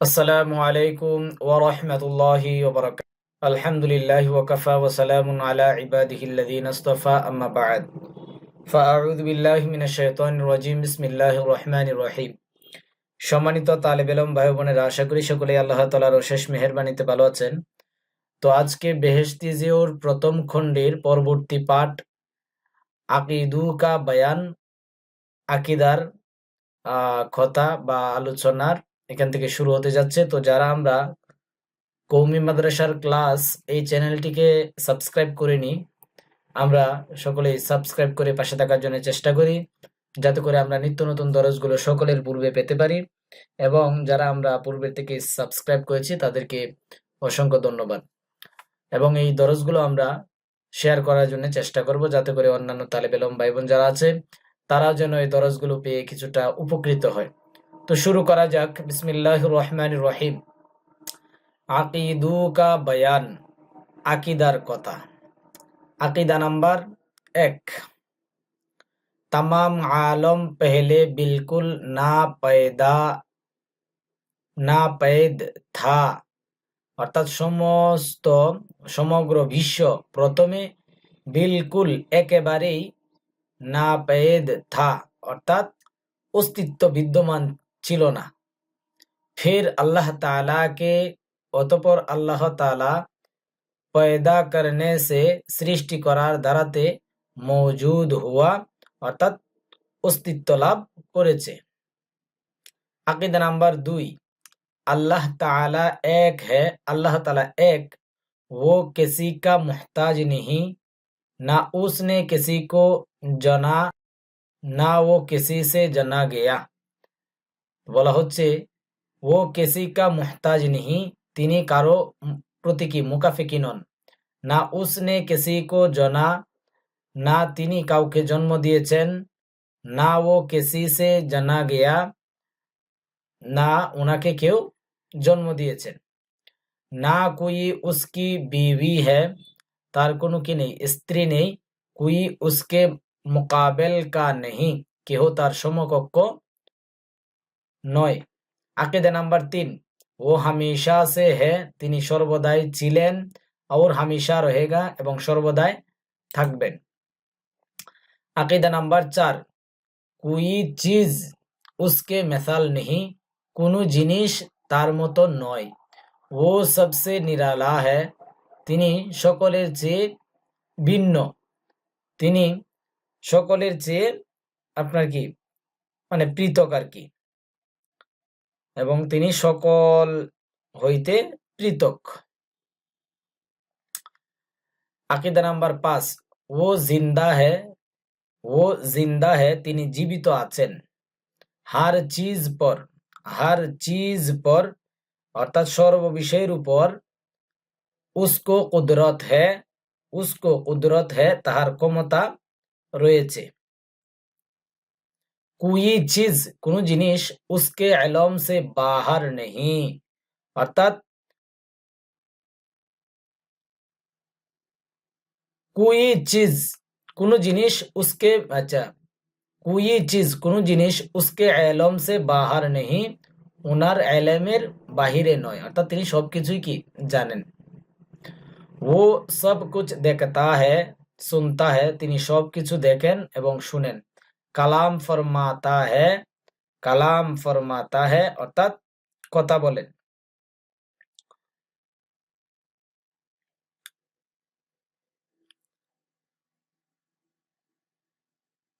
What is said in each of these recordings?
আসসালামু আলাইকুম ওয়া রাহমাতুল্লাহি আলা ইবাদিহি আল্লাযিনা ইসতাফা আম্মা সম্মানিত তালেব এলম ভাই বোনেরা আশা করি সকলে আল্লাহ তাআলার অশেষ মেহেরবানিতে ভালো আছেন। তো আজকে বেহেশতি জিওর প্রথম খণ্ডের পরবর্তী পাঠ আকিদুকা বায়ান, আকিদার কথা বা আলোচনার এখান থেকে শুরু হতে যাচ্ছে। তো যারা আমরা কৌমি মাদ্রাসার ক্লাস এই চ্যানেলটিকে সাবস্ক্রাইব করিনি, আমরা সকলেই সাবস্ক্রাইব করে পাশে থাকার জন্য চেষ্টা করি, যাতে করে আমরা নিত্য নতুন দরজগুলো সকলের পূর্বে পেতে পারি এবং যারা আমরা পূর্বের থেকে সাবস্ক্রাইব করেছি তাদেরকে অসংখ্য ধন্যবাদ। এবং এই দরজগুলো আমরা শেয়ার করার জন্য চেষ্টা করব, যাতে করে অন্যান্য তালেবেলম ভাই বোন যারা আছে, তারাও যেন এই দরজগুলো পেয়ে কিছুটা উপকৃত হয়। তো শুরু করা যাক বিসমিল্লাহ রহমান রহিম আকিদু কা বয়ান আকিদার কথা আকিদা নাম্বার এক तमाम आलम पहले बिल्कुल ना पैदा না पैद था অর্থাৎ সমস্ত সমগ্র বিশ্ব প্রথমে বিলকুল একেবারেই না পেদ থা অর্থাৎ অস্তিত্ব বিদ্যমান ছিল না ফির আল্লাহ ताला के অতপর আল্লাহ তাআলা পয়দা করনে সে সৃষ্টি করার দ্বারাতে মৌজুদ হুয়া অর্থাৎ অস্তিত্ব লাভ করেছে আকিদা নাম্বার দুই अल्लाह ताला एक है अल्लाह ताला एक वो किसी का मोहताज नहीं ना उसने किसी को जना না ও কিসি সে জানা গেয়া বলা হচ্ছে, ও কিসি কা মুহতাজ নিহি, তিনি কারও প্রতি কি মুকাফিকি নন। না উসনে কিসি কো জানা, না তিনি কাউকে জন্ম দিয়েছেন, না ও কিসি জানা গেয়া, না ওনাকে কেউ জন্ম দিয়েছেন। না কুই উসকি বিবি है তার কোনো কি নেই, স্ত্রী নেই। কুই উসকে মুকাবেল কা নেহি, কেহ তার সমকক্ষ নয়। আকেদা নাম্বার তিন। ও হামেশা সে হে, তিনি সর্বদাই ছিলেন, ওর হামিশা রহেগা এবং সর্বদাই থাকবেন। আকিদা নাম্বার চার। কুই চিজ, উসকে মেসাল নেহি, কোনো জিনিস তার মতো নয়। ও সবসে নিরালা হ্যা তিনি সকলের চেয়ে ভিন্ন। তিনি সকলের চেয়ে আপনার কি? মানে পৃথক আর কি। এবং তিনি সকল হইতে পৃথক। আকিদা নাম্বার পাঁচ, ও জিন্দা হে, ও জিন্দা হে, তিনি জীবিত আছেন। হার চিজ পর, হার চিজ পর, অর্থাৎ সর্ব বিষয়ের উপর, উস্কো কুদরত হে, উস্কো কুদরত হে, তাহার ক্ষমতা রয়েছে। কুই চিজ কোন জিনিস উসকে এলম সে বাহার নেই অর্থাৎ কুই চিজ কোন জিনিস উসকে আচ্ছা কুই চিজ কোন জিনিস উসকে এলম সে বাহার নেই ওনার এলেমের বাহিরে নয় অর্থাৎ তিনি সবকিছুই কি জানেন ও সব কুছ দেখতা है सुनता है তিনি সবকিছু দেখেন এবং শুনেন कलम फरमाता है, कलाम फरमाता है, अर्थात कथा बोलें।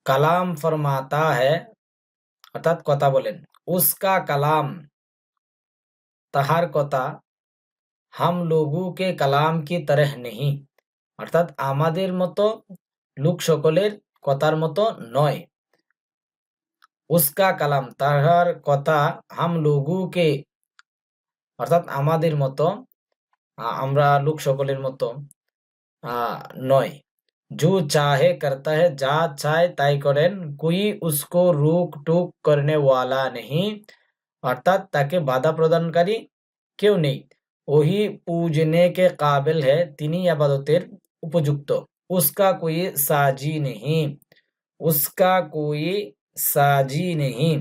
कलाम फरमाता है, अर्थात कथा बोलें। उसका कलाम, तहार कथा, हम लोगों के कलाम की तरह नहीं। अर्थात आमादेर मतो लोक सकलेर कथार मतो नय উস্কা কালাম তাহার কথা হাম লোগু কে অর্থাৎ আমাদের মতো আ- আমরা লোক সকলের মতো আহ নয় जो चाहे करता है যা চায় তাই করেন कोई उसको रोक टोक करने वाला नहीं অর্থাৎ তাকে বাধা প্রদানকারী কেউ নেই ওহি পূজনে কে কাবিল है তিনি আবাদতের উপযুক্ত उसका कोई साजी नहीं उसका कोई সাজিনিহি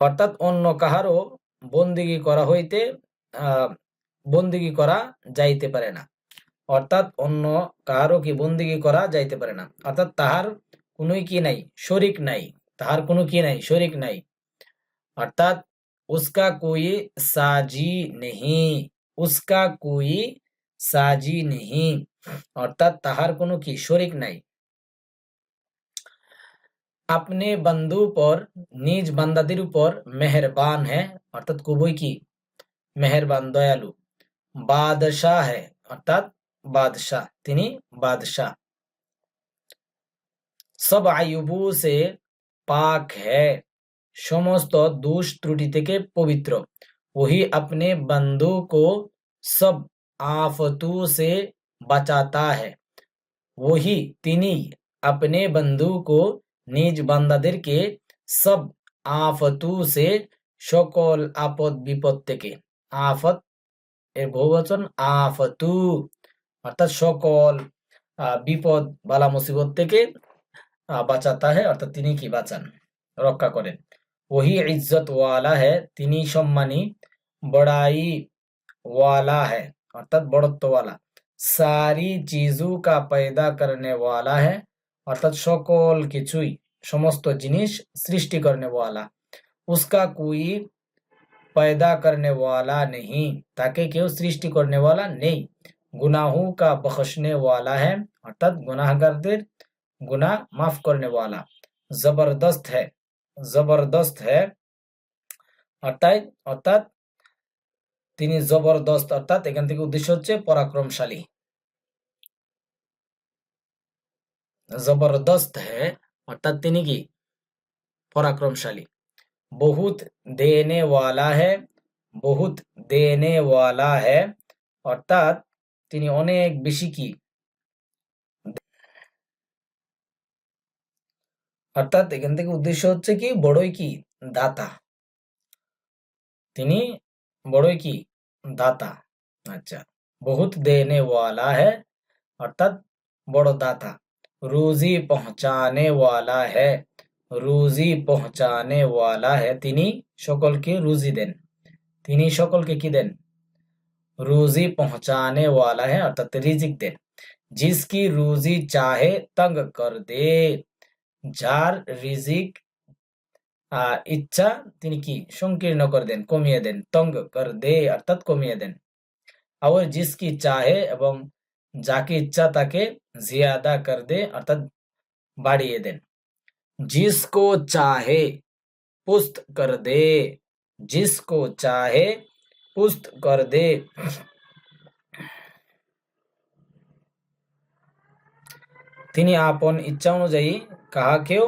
অর্থাৎ অন্য কাহারও বন্দিগি করা হইতে বন্দিগি করা যাইতে পারে না। অর্থাৎ অন্য কাহারও কি বন্দিগি করা যাইতে পারে না। অর্থাৎ তাহার কোনো কি নাই, শরিক নাই, তাহার কোনো কি নাই, শরিক নাই। অর্থাৎ উস্কা কুই সাজি নেহি, উস্কা কুই সাজি নেহি অর্থাৎ তাহার কোনো কি শরিক নাই আপনি বন্ধু পর নিজ বান্দাদের উপর মেহরবান है অর্থাৎ খুবই কি মেহরবান দয়ালু বাদশাহ है অর্থাৎ বাদশাহ তিনি বাদশাহ সব আয়ুবু সে পাক है সমস্ত দোষ ত্রুটি থেকে পবিত্র वही अपने बंदों को सब आफतों से बचाता है वही তিনি अपने बंधु को নিজ বান্দাদেরকে সব আফতু সে সকল আপদ বিপদ থেকে আফত এর বহুবচন আফতু অর্থাৎ সকল আহ, বিপদ বালা মুসিবত থেকে আহ, বাঁচাতা হয় অর্থাৎ তিনি কি বাঁচান রক্ষা করেন वही इज्जत वाला है তিনি সম্মানী বড়াই वाला है অর্থাৎ বড়ত্ব वाला सारी चीजों का पैदा करने वाला है অর্থাৎ সকল কিছুই সমস্ত জিনিস সৃষ্টি করনে वाला उसका कोई पैदा करने वाला नहीं তাকে কেউ সৃষ্টি করনে वाला নেই गुनाहों का बख्शने वाला है অর্থাৎ গুনাহগারদের গুনাহ মাফ করনে वाला जबरदस्त है জবরদস্ত হ্যাঁ অর্থাৎ অর্থাৎ তিনি জবরদস্ত অর্থাৎ এখান থেকে উদ্দেশ্য হচ্ছে পরাক্রমশালী জবরদস্ত হ্যাঁ অর্থাৎ তিনি কি পরাক্রমশালী বহুত দেনে ওয়ালা है বহুত দেনে ওয়ালা है অর্থাৎ তিনি অনেক বেশি কি অর্থাৎ এখান থেকে উদ্দেশ্য হচ্ছে কি বড়ই কি দাতা তিনি বড়ই কি দাতা আচ্ছা বহুত দেনে ওয়ালা है অর্থাৎ বড় দাতা রুজি পৌঁছানে ওয়ালা है রুজি পৌঁছানে ওয়ালা है তিনি সকলকে রুজি দেন তিনি সকলকে কি দেন রুজি পৌঁছানে ওয়ালা है অর্থাৎ রিজিক দেন जिसकी रूजी चाहे तंग कर दे যার রিজিক আহ ইচ্ছা তিনি কি সংকীর্ণ করে দেন কমিয়ে দেন তঙ্গ কর দে অর্থাৎ কমিয়ে দেন আর জিসকি চাহে এবং যাকে ইচ্ছা তাকে জিয়াদা কর দে অর্থাৎ বাড়িয়ে দেন जिसको चाहे पुस्त कर दे जिसको चाहे पुस्त कर दे তিনি আপন ইচ্ছা অনুযায়ী কাহাকেও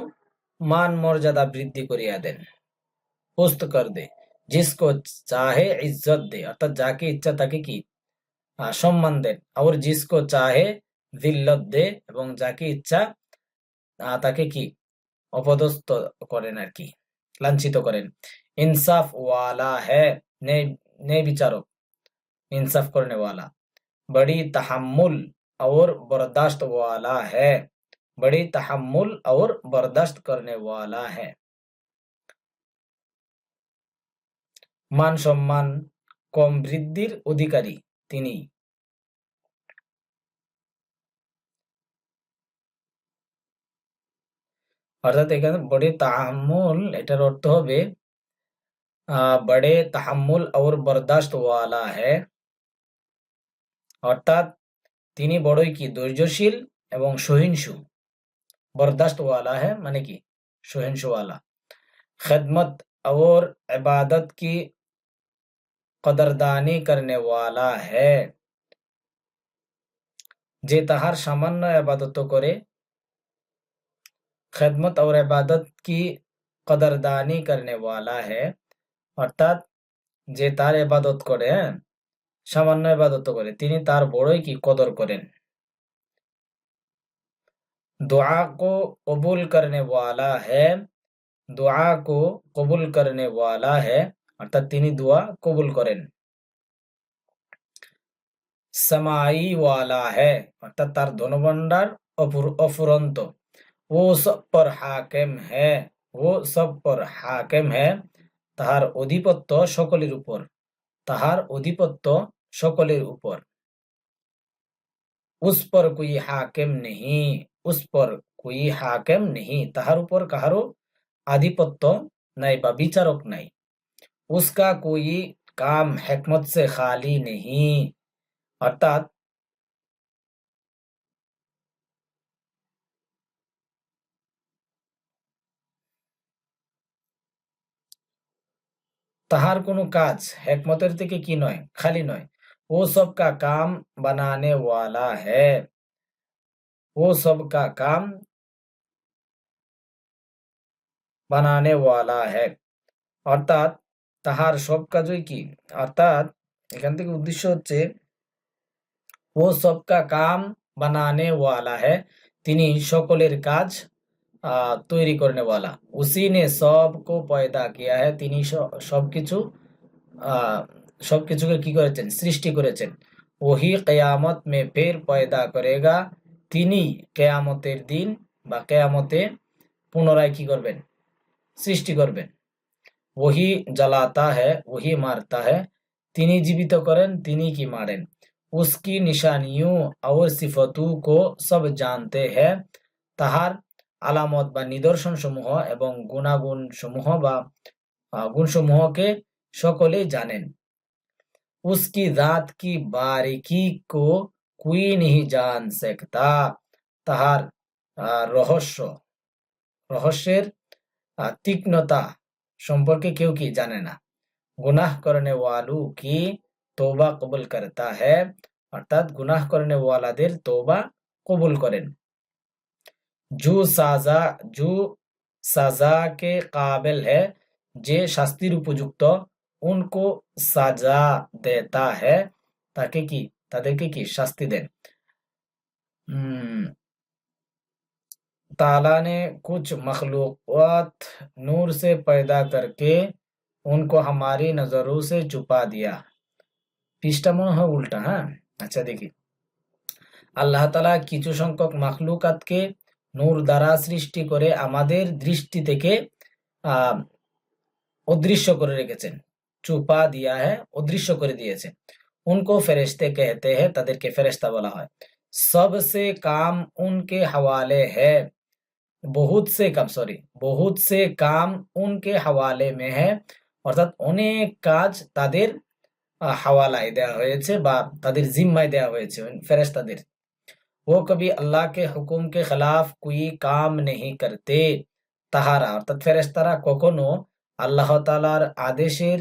মান মর্যাদা বৃদ্ধি করিয়া দেন পুস্ত কর দে জিসকো চাহে ইজ্জত দে অর্থাৎ যাকে ইচ্ছা তাকে কি আহ, সম্মান দেন আর জিসকো চাহে দিল্লত দে এবং যাকে ইচ্ছা আহ, তাকে কি অপদস্থ করেন আর কি লাঞ্ছিত করেন ইনসাফ ওয়ালা है ন্যায় ন্যায় বিচারক इंसाफ करने वाला बड़ी तहम्मुल और बर्दाश्त वाला है बड़ी तहम्मुल और बर्दाश्त करने वाला है মান সম্মান কম বৃদ্ধির অধিকারী তিনি অর্থাৎ এখানে বড়ে তাহাম্মুল এটার অর্থ হবে আহ বড়ে তাহাম্মুল और बर्दाश्त वाला है অর্থাৎ তিনি বড়ই কি ধৈর্যশীল এবং সহিংসু बर्दाश्त वाला है माने की सहिंसु वाला खिदमत और इबादत की कदरदानी करने वाला है যে তাহার সামান্য আবাদত করে खिदमत और इबादत की कदरदानी करने वाला है অর্থাৎ যে তার ইবাদত করে হ্যাঁ সামান্য ইবাদত করে তিনি তার বড়ই কি কদর করেন दुआ को कबूल करने वाला है दुआ को कबूल करने वाला है অর্থাৎ তিনি দোয়া কবুল করেন समाई वाला है অর্থাৎ তার ধনভাণ্ডার অপুর- অফুরন্ত वो सब पर हाकिम है वो सब पर हाकिम है তাহার অধিপত্য সকলের উপর তাহার অধিপত্য সকলের উপর উস পর কুই হাকেম নেহি উস পর কুই হাকেম নেহি তাহার উপর কাহারও আধিপত্য নাই বা বিচারক নাই উসকা কুই কাম হেকমত সে খালি নেহি অর্থাৎ তাহার কোনো কাজ হেকমতের থেকে কি নয় খালি নয় ও সব কা কাম বানানে ওয়ালা হ্যায় ও সব কা কাম বানানে ওয়ালা হ্যায় অর্থাৎ তাহার সব কাজই কি অর্থাৎ এখান থেকে উদ্দেশ্য হচ্ছে ও সব কা কাম বানানে ওয়ালা হ্যায় তিনি সকলের কাজ আহ, তৈরি করনে ওয়ালা উসি নে সব কো পয়দা কিয়া হ্যায় তিনি স- সবকিছু আহ সবকিছুকে কি করেছেন সৃষ্টি করেছেন ওহি কেয়ামত মে ফের পয়দা করেগা তিনি কেয়ামতের দিন বা কেয়ামতে পুনরায় কি করবেন সৃষ্টি করবেন ওহি জ্বালাতা হ্যায় ওহি মারতা হ্যায় তিনি জীবিত করেন তিনি কি মারেন उसकी निशानियों और सिफतों को सब जानते हैं তাহার আলামত বা নিদর্শন সমূহ এবং গুণাগুণ সমূহ বা আহ, গুণসমূহকে সকলেই জানেন उसकी जात की बारीकी को कोई नहीं जान सकता তাহার আহ, রহস্য রহস্যের আহ, তীক্ষ্ণতা সম্পর্কে কেউ কি জানে না গুনাহ করনে ওয়ালু কি তোবা কবুল করতা হ্যায় অর্থাৎ গুনাহ করনে ওয়ালাদের তোবা কবুল করেন জু সাজা জু সাজা কে কাবেল হ্যায় যে শাস্তির উপযুক্ত উনকো সাজা দেতা হ্যায় তাকে কি তাদেরকে কি শাস্তি দেন हम्म, ताला ने कुछ मखलूक़ात नूर से पैदा करके उनको हमारी नजरों से छुपा दिया পৃষ্ঠা মনে হয় উল্টা হ্যাঁ আচ্ছা দেখি আল্লাহ তালা কিছু সংখ্যক মাখলুকাতকে নূর দ্বারা সৃষ্টি করে আমাদের দৃষ্টি থেকে আহ অদৃশ্য করে রেখেছেন চুপা দিয়া হ্যাঁ অদৃশ্য করে দিয়েছে উনকো ফেরেশতে कहते हैं তাদেরকে ফেরেশতা বলা হয় सबसे काम उनके हवाले है बहुत से काम সরি বহুত সে কাম উনকে হাওয়ালে মে है অর্থাৎ অনেক কাজ তাদের আহ, হাওয়ালায় দেওয়া হয়েছে বা তাদের জিম্মায় দেওয়া হয়েছে ফেরেশতাদের वो कभी अल्लाह के हुक्म के खिलाफ कोई काम नहीं करते তাহারা অর্থাৎ ফেরেশতারা কখনো আল্লাহ তাআলার আদেশের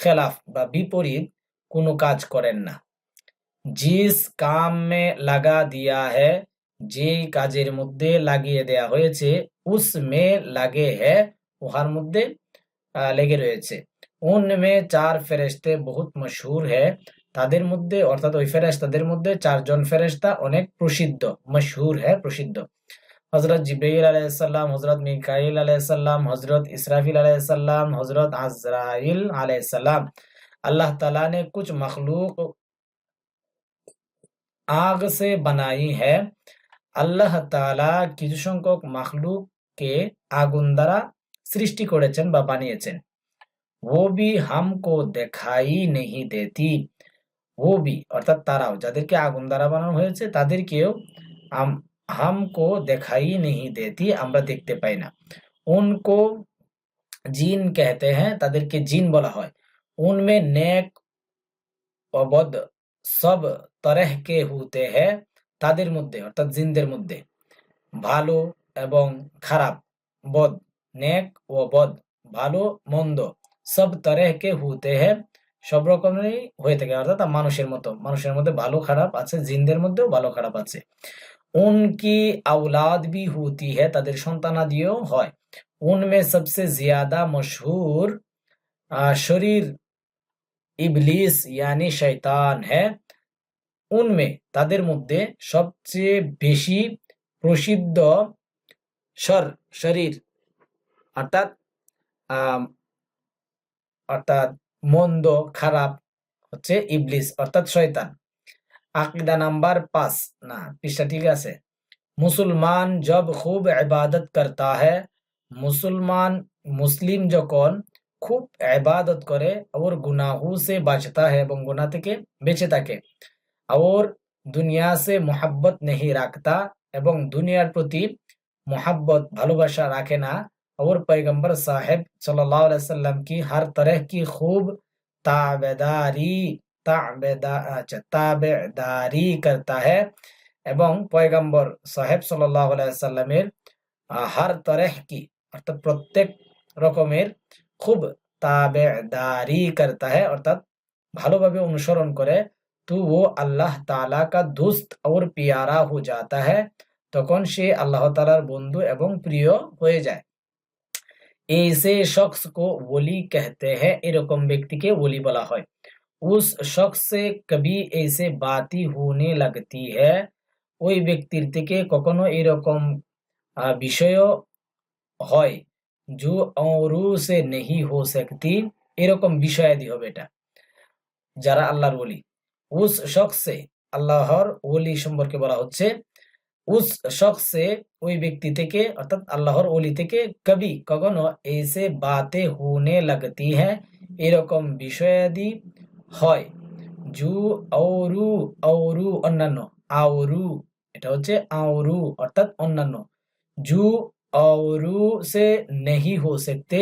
খেলাফ বা বিপরীত কোনো কাজ করেন না। জিস কাম মে লাগা দিয়া হে যে কাজের মধ্যে লাগিয়ে দেয়া হয়েছে, উস মে লাগে হে, উহার মধ্যে লেগে রয়েছে। উন মে চার ফেরেস্তে বহুত মশহুর হে, তাদের মধ্যে, অর্থাৎ ওই ফেরেস্তাদের মধ্যে চারজন ফেরেস্তা অনেক প্রসিদ্ধ, মশহুর হ্যাঁ প্রসিদ্ধ। হজরত জিব্রাইল আলাইহিসসালাম হজরত মিকাইল আলাইহিসসালাম হজরত ইসরাফিল আলাইহিসসালাম হজরত আজরাইল আলাইহিসসালাম अल्लाह ताला ने कुछ मखलूक আগ সে বানাই है আল্লাহ তাআলা কিছু সংখ্যক মাখলুককে আগুন দ্বারা সৃষ্টি করেছেন বা বানিয়েছেন वो भी हमको দেখাই नहीं देती वो भी অর্থাৎ তারাও যাদেরকে আগুন দ্বারা বানানো হয়েছে তাদেরকেও হামকো দেখাই নেই দেতি আমরা দেখতে পাই না। উনকো জিন কেহতে হ্যাঁ তাদেরকে জিন বলা হয়। উনমে নেক অবদ সব তরেহ কে হুতে হ্যাঁ তাদের মধ্যে, অর্থাৎ জিনদের মধ্যে। ভালো এবং খারাপ, বদ, নেক ও বদ, ভালো, মন্দ, সব তরেহকে হুতে হ্যাঁ সব রকমেরই হয়ে থাকে। অর্থাৎ মানুষের মতো, মানুষের মধ্যে ভালো খারাপ আছে, জিনদের মধ্যেও ভালো খারাপ আছে। উনকি আউলাদ भी होती है তাদের সন্তানাদিও হয় उनमें सबसे ज्यादा मशहूर আহ, শরীর ইবলিস ইয়ানি শয়তান হ্যাঁ উনমে তাদের মধ্যে সবচেয়ে বেশি প্রসিদ্ধ শর শরীর অর্থাৎ আম, অর্থাৎ মন্দ খারাপ হচ্ছে ইবলিস অর্থাৎ শয়তান আকিদা নাম্বার পাঁচ না পৃষ্ঠা ঠিক আছে মুসলমান জব খুব ইবাদত করতা है মুসলমান মুসলিম যখন খুব ইবাদত করে और गुनाहों से बचता है এবং গুনাহ থেকে বেঁচে থাকে और দুনিয়া से मोहब्बत नहीं रखता এবং দুনিয়ার প্রতি मोहब्बत ভালোবাসা রাখে না और पैगंबर साहब सल्लल्लाहु अलैहि वसल्लम की हर तरह की खूब ताबेदारी তাবেদারি করতা হ্যাঁ এবং পয়গম্বর সাহেব সাল্লামের হার তরেহ কি? অর্থাৎ প্রত্যেক রকমের খুব তাবেদারি করতা হ্যাঁ অর্থাৎ ভালোভাবে অনুসরণ করে তো ও আল্লাহ তালা কা দুস্ত ওর পিয়ারা হো যাতা হ্যাঁ তখন সে আল্লাহ তালার বন্ধু এবং প্রিয় হয়ে যায়। এসে শখস কো বলি কেহতে হ্যাঁ এরকম ব্যক্তিকে বলি বলা হয়। उस शख्स से कभी ऐसे बाती होने लगती है ওই ব্যক্তির থেকে কখনো এরকম আহ, বিষয়ও হয় जो औरों से नहीं हो सकती এরকম বিষয়াদি হবে এটা যারা আল্লাহর ওলি উস শখসে আল্লাহর ওলি সম্পর্কে বলা হচ্ছে উস শখসে ওই ব্যক্তি থেকে অর্থাৎ আল্লাহর ওলি থেকে কবি কখনো এসে বাতে হুনে লাগতি হ্যাঁ এরকম বিষয়াদি হয়। জু আউরু আউরু অন্যান্য। আউরু এটা হচ্ছে আউরু অর্থাৎ অন্যান্য। জু আউরু সে নেহি হো সেকতে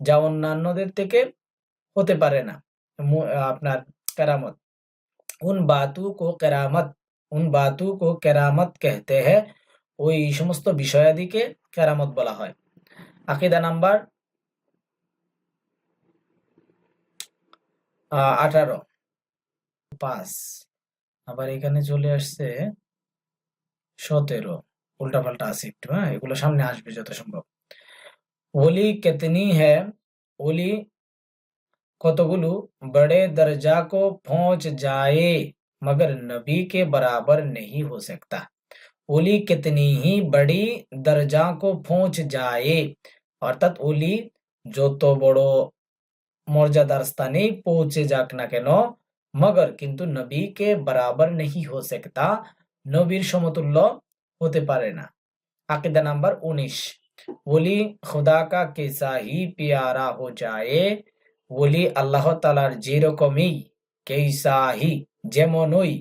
যা অন্যান্যদের থেকে হতে পারে না। আপনার কেরামত। উন বাতু কো কেরামত। উন বাতু কো কেরামত কেহতে হ্যাঁ ওই সমস্ত বিষয়াদিকে কেরামত বলা হয়। আকিদা নাম্বার আঠারো পাঁচ আবার এখানে চলে আসছে সতেরো উল্টাপাল্টা আছে একটু হ্যাঁ এগুলো সামনে আসবে যত সম্ভব ওলি কেতনি হ্যাঁ ওলি কতগুলো बड़े दर्जा को पहुंच जाए मगर नबी के बराबर नहीं हो सकता ओली कितनी ही बड़ी दर्जा को पहुंच जाए অর্থাৎ ওলি যত বড় মর্যাদার স্থানে পৌঁছে যাক না কেন, মগর কিন্তু নবীকে বরাবর নেহি হো নবীর সমতুল্য হতে পারে না। আকিদা নাম্বার উনিশ ওলি খোদা কা কেসা হি পিয়ারা হো যায় ওলি আল্লাহ তালার যেরকমই কেসা হি যেমনই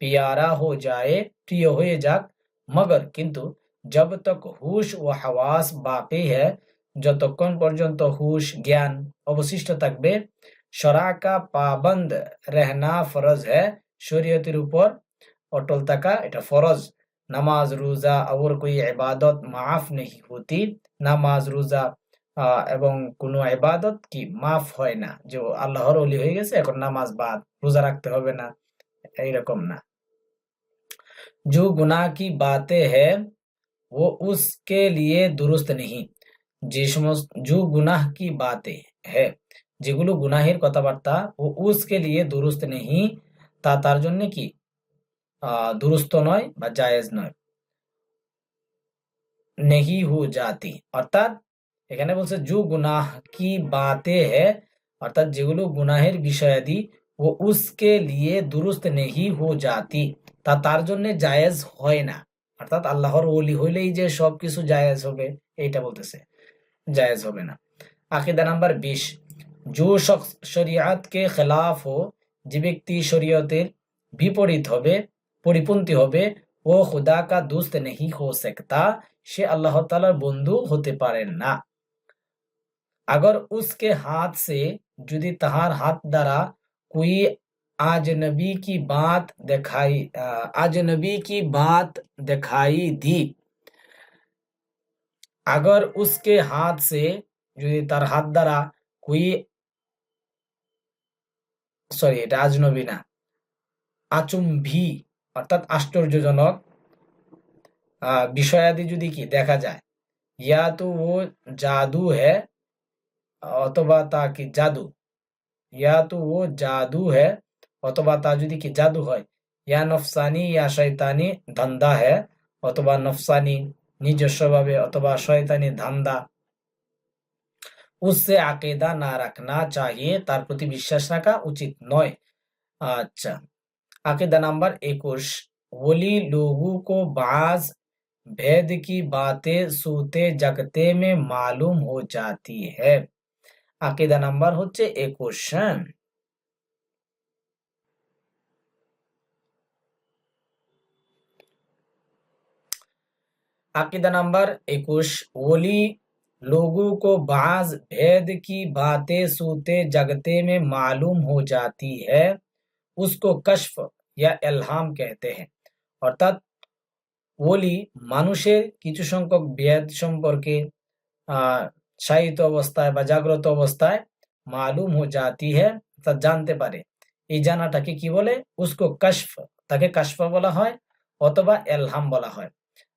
পিয়ারা হো যায় প্রিয় হয়ে যাক। মগর কিন্তু জব তক হুশ ও হওয়াস বাকি হ্যাঁ যতক্ষণ পর্যন্ত হুশ জ্ঞান অবশিষ্ট থাকবে শরাকা পাবন্দ রেহনা ফরজ है শরীয়তের উপর অটল থাকা এটা ফরজ নামাজ রোজা और कोई इबादत माफ नहीं होती নামাজ রোজা আহ, এবং কোনো ইবাদত কি মাফ হয় না যে ও আল্লাহর ওলি হয়ে গেছে এখন নামাজ বাদ রোজা রাখতে হবে না এইরকম না जो गुनाह की बातें है वो उसके लिए दुरुस्त नहीं যে সমস্ত জু গুনাহ কি বাতে হ্যাঁ যেগুলো গুনাহের কথাবার্তা ও উসকে লিয়ে দুরুস্ত নেহি, তা তার জন্য কি? দুরুস্ত নয় বা জায়েজ নয়। নেহি হু জাতি। অর্থাৎ এখানে বলছে জু গুনাহ কি বাতে হ্যাঁ অর্থাৎ যেগুলো গুনাহের বিষয়াদি ও উসকে লিয়ে দুরুস্ত নেহি হু জাতি, তা তার জন্য জায়েজ হয় না। অর্থাৎ আল্লাহর ওলি হইলেই যে সব কিছু জায়েজ হবে, এইটা বলতেছে। জায়েজ হবে না। আকিদা নাম্বার বিশ জু শরিয়াতকে খেলাফ ও যে ব্যক্তি শরীয়তের বিপরীত হবে, পরিপন্থী হবে ও খুদা কা দুস্ত নেহি হো সেকতা, সে আল্লাহ তালার বন্ধু হতে পারেন না। আগর উসকে হাত সে যদি তাহার হাত দ্বারা কুই আজনবী কি বাত দেখাই আজনবী কি বাত দেখাই দি। अगर उसके हाथ से যদি তার হাত দ্বারা कोई সরি এটা আজনবী না আচুম্ভি অর্থাৎ আশ্চর্যজনক আহ, বিষয়াদি যদি কি দেখা যায় ইয়া তো ও জাদু है অথবা তা কি জাদু ইয়া তো ও জাদু है অথবা তা যদি কি জাদু হয় ইয়া নফসানি ইয়া শয়তানি ধান্দা है অথবা নফসানি নিজস্বভাবে অথবা শয়তানি ধান্দা उससे আকিদা না রাখনা চাহিয়ে তার প্রতি বিশ্বাস রাখা উচিত নয় अच्छा अकीदा नंबर इक्कीस वली लोगों को बाज भेद की बातें सोते जगते में मालूम हो जाती है আকিদা নাম্বার হচ্ছে একুশ হ্যাঁ अकीदा नंबर इक्कीस वली लोगों को बाज भेद की बातें सूते जगते में मालूम हो जाती है उसको कश्फ या এলহাম कहते हैं অর্থাৎ ওলি মানুষের কিছু সংখ্যক বেদ সম্পর্কে আহ সাহিত্য অবস্থায় বা জাগ্রত অবস্থায় মালুম হো জাতি হ্যাঁ তা জানতে পারে এই জানাটাকে কি বলে উসকো কশফ তাকে কাশফা বলা হয় অথবা এলহাম বলা হয়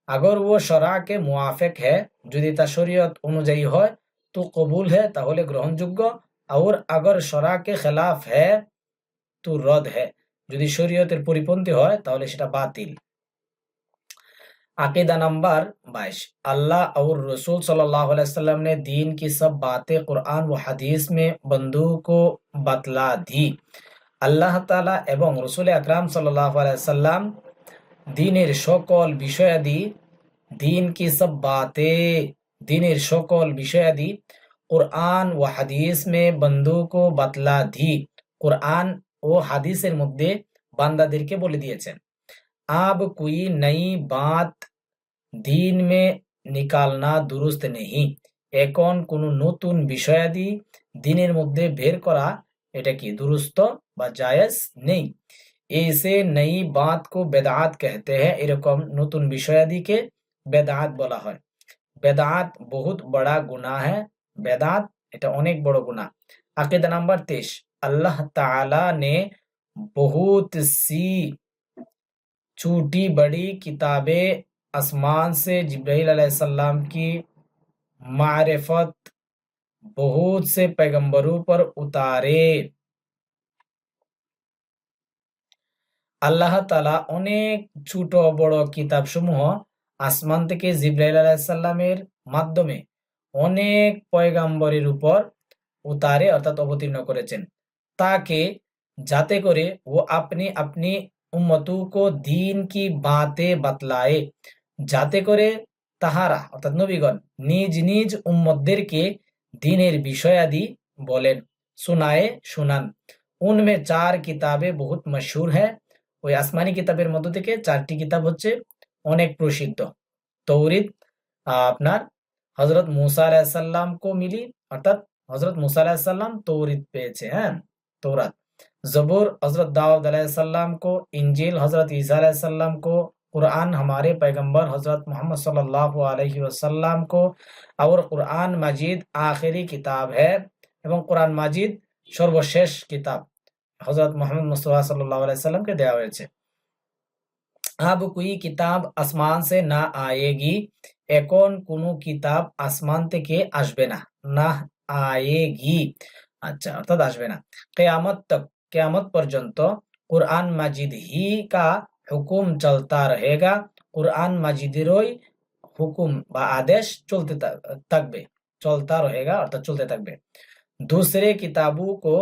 আগর ও শরা কে মুআফেক হ্যাঁ যদি তা শরীয়ত অনুযায়ী হয় তো কবুল হ্যাঁ তাহলে গ্রহণযোগ্য আর আগর শরা কে খেলাফ হ্যাঁ তো রদ হ্যাঁ যদি শরীয়তের পরিপন্থী হয় তাহলে সেটা বাতিল अकीदा नंबर बाईस अल्लाह और रसूल सल्लल्लाहु अलैहि वसल्लम ने दीन की सब बातें कुरान व हदीस में बंदू को बतला दी আল্লাহ তালা এবং রসুল আকরাম সাল্লাহ আলাইসাল্লাম দিনের সকল বিষয়াদি দিন কি সব বাতে দিনের সকল বিষয়াদি কোরআন ও হাদিস মে বন্ধু কো বাতলা দি। কোরআন ও হাদিসের মধ্যে বান্দাদেরকে বলে দিয়েছেন, আব কুই নই বাত দিন মে নিকালনা দুরুস্ত নেই এখন কোনো নতুন বিষয়াদি দিনের মধ্যে বের করা, এটা কি দুরুস্ত বা জায়েজ নেই? এসে নই বাত কো বেদাত कहते हैं এরকম নতুন বিষয়াদিকে বেদাত বলা হয় বেদাত বহুত বড়া গুনাহ है বেদাত এটা অনেক বড় গুনাহ আকিদা নাম্বার তেইশ अल्लाह ताला ने बहुत सी छोटी बड़ी किताबें आसमान से जिब्राइल अलैहिस्सलाम की मारिफत बहुत से पैगंबरों पर उतारे আল্লাহ তালা অনেক ছোট বড় কিতাব সমূহ আসমান থেকে জিব্রাইল আলাহিসাল্লামের মাধ্যমে অনেক পয়গাম্বরের উপর উতারে অর্থাৎ অবতীর্ণ করেছেন তাকে যাতে করে ও আপনি আপনি উম্মতু কো দিন কি বাতে বাতলায়ে যাতে করে তাহারা অর্থাৎ নবীগণ নিজ নিজ উম্মতদেরকে দিনের বিষয়াদি বলেন सुनाए শুনান উনমে চার কিতাবে বহুত মশহুর হ্যাঁ ওই আসমানি কিতাবের মধ্য থেকে চারটি কিতাব হচ্ছে অনেক প্রসিদ্ধ তৌরিদ আপনার হজরত মুসা আলাহিসাল্লাম কো মিলি অর্থাৎ হজরত মুসা আলাহিসাল্লাম তৌরিদ পেয়েছে হ্যাঁ तौरात जबूर हजरत दाऊद अलैहिस्सलाम को इंजील हजरत ईसा अलैहिस्सलाम को कुरान हमारे पैगंबर हजरत मोहम्मद सल्लल्लाहु अलैहि वसल्लम को और कुरान मजीद आखिरी किताब है এবং কোরআন মাজিদ সর্বশেষ কিতাব হজরত মোহাম্মদ মুস্তফা সাল্লাহ আলাইসাল্লামকে দেওয়া হয়েছে अब कोई किताब আসমান সে না আয়েগি এখন কোনো কিতাব আসমান থেকে আসবে না না আয়েগি আচ্ছা অর্থাৎ আসবে না কেয়ামত তক কেয়ামত পর্যন্ত কোরআন মাজিদ হি কা হুকুম চলতা রহেগা কোরআন মাজিদেরই হুকুম বা আদেশ চলতে থাকবে চলতা রহেগা অর্থাৎ চলতে থাকবে दूसरे किताबों को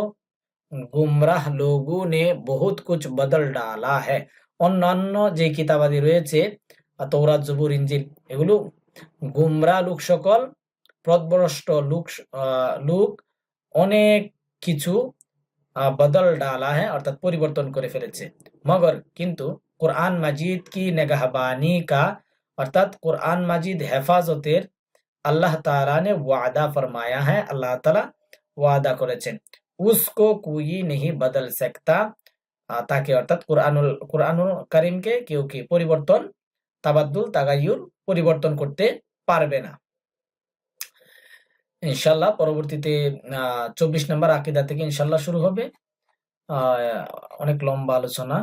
গুমরাহ লোগো নে বহুত কুছ বদল ডালা হ্যাঁ অন্যান্য যে কিতাবাদি রয়েছে তৌরাত জবুর ইঞ্জিল এগুলো গুমরা লোক সকল প্রদভ্রষ্ট লোক লোক অনেক কিছু বদল ডালা হ্যাঁ অর্থাৎ পরিবর্তন করে ফেলেছে। মগর কিন্তু কোরআন মাজিদ কি নেগাহবানি কা, অর্থাৎ কোরআন মাজিদ হেফাজতের আল্লাহ তালা নে ওয়াদা ফরমায়া হ্যাঁ আল্লাহ তালা ওয়াদা করেছেন। উসকো কুই নেহি বদল সেকতা তাকে অর্থাৎ কোরআনুল কোরআনুল করিমকে কেউ কি পরিবর্তন তাবাদ্দুল তাগাইয়ুর পরিবর্তন করতে পারবে না ইনশাল্লাহ পরবর্তীতে আহ চব্বিশ নম্বর আকিদা থেকে ইনশাল্লাহ শুরু হবে। অনেক লম্বা আলোচনা।